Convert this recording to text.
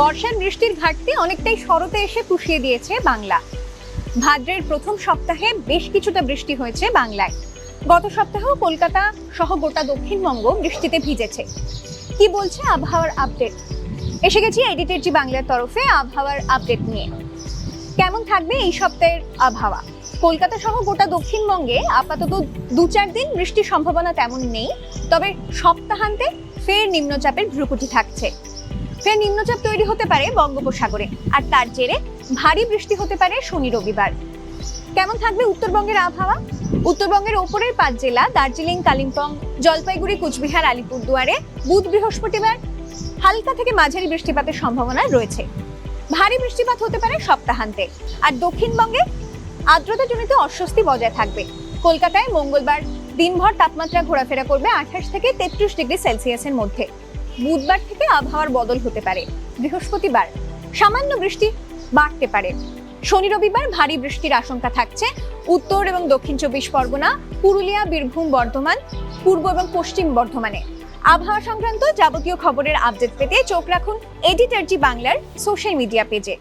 বর্ষার বৃষ্টির ঘাটতি অনেকটাই শরতে এসে পুষিয়ে দিয়েছে বাংলা। ভাদ্রের প্রথম সপ্তাহে বেশ কিছুটা বৃষ্টি হয়েছে বাংলায়। গত সপ্তাহেও কলকাতা সহ গোটা দক্ষিণবঙ্গ বৃষ্টিতে ভিজেছে। কি বলছে আবহাওয়ার আপডেট? এসে গেছি এডিটের জি বাংলার তরফে আবহাওয়ার আপডেট নিয়ে। কেমন থাকবে এই সপ্তাহের আবহাওয়া? কলকাতা সহ গোটা দক্ষিণবঙ্গে আপাতত দু চার দিন বৃষ্টির সম্ভাবনা তেমন নেই, তবে সপ্তাহান্তে ফের নিম্নচাপের ভ্রুকুটি থাকছে। ফের নিম্নচাপ তৈরি হতে পারে বঙ্গোপসাগরে, আর তার জেরে ভারী বৃষ্টি হতে পারে শনি রবিবার। কেমন থাকবে উত্তরবঙ্গের আবহাওয়া? উত্তরবঙ্গের ওপরের পাঁচ জেলা, দার্জিলিং, কালিম্পং, জলপাইগুড়ি, কুচবিহার, আলিপুরদুয়ারে বুধ বৃহস্পতিবার। হালকা থেকে মাঝারি বৃষ্টিপাতের সম্ভাবনা রয়েছে। ভারী বৃষ্টিপাত হতে পারে সপ্তাহান্তে, আর দক্ষিণবঙ্গে আর্দ্রতাজনিত অস্বস্তি বজায় থাকবে। কলকাতায় মঙ্গলবার দিনভর তাপমাত্রা ঘোরাফেরা করবে আঠাশ থেকে তেত্রিশ ডিগ্রি সেলসিয়াসের মধ্যে। বুধবার থেকে আবহাওয়ার বদল হতে পারে। বৃহস্পতিবার সামান্য বৃষ্টি বাড়তে পারে। শনি রবিবার ভারী বৃষ্টির আশঙ্কা থাকছে। উত্তর এবং দক্ষিণ চব্বিশ পরগনা, পুরুলিয়া, বীরভূম, বর্ধমান, পূর্ব এবং পশ্চিম বর্ধমানে। আবহাওয়া সংক্রান্ত যাবতীয় খবরের আপডেট পেতে চোখ রাখুন এডিটার জি বাংলার সোশ্যাল মিডিয়া পেজে।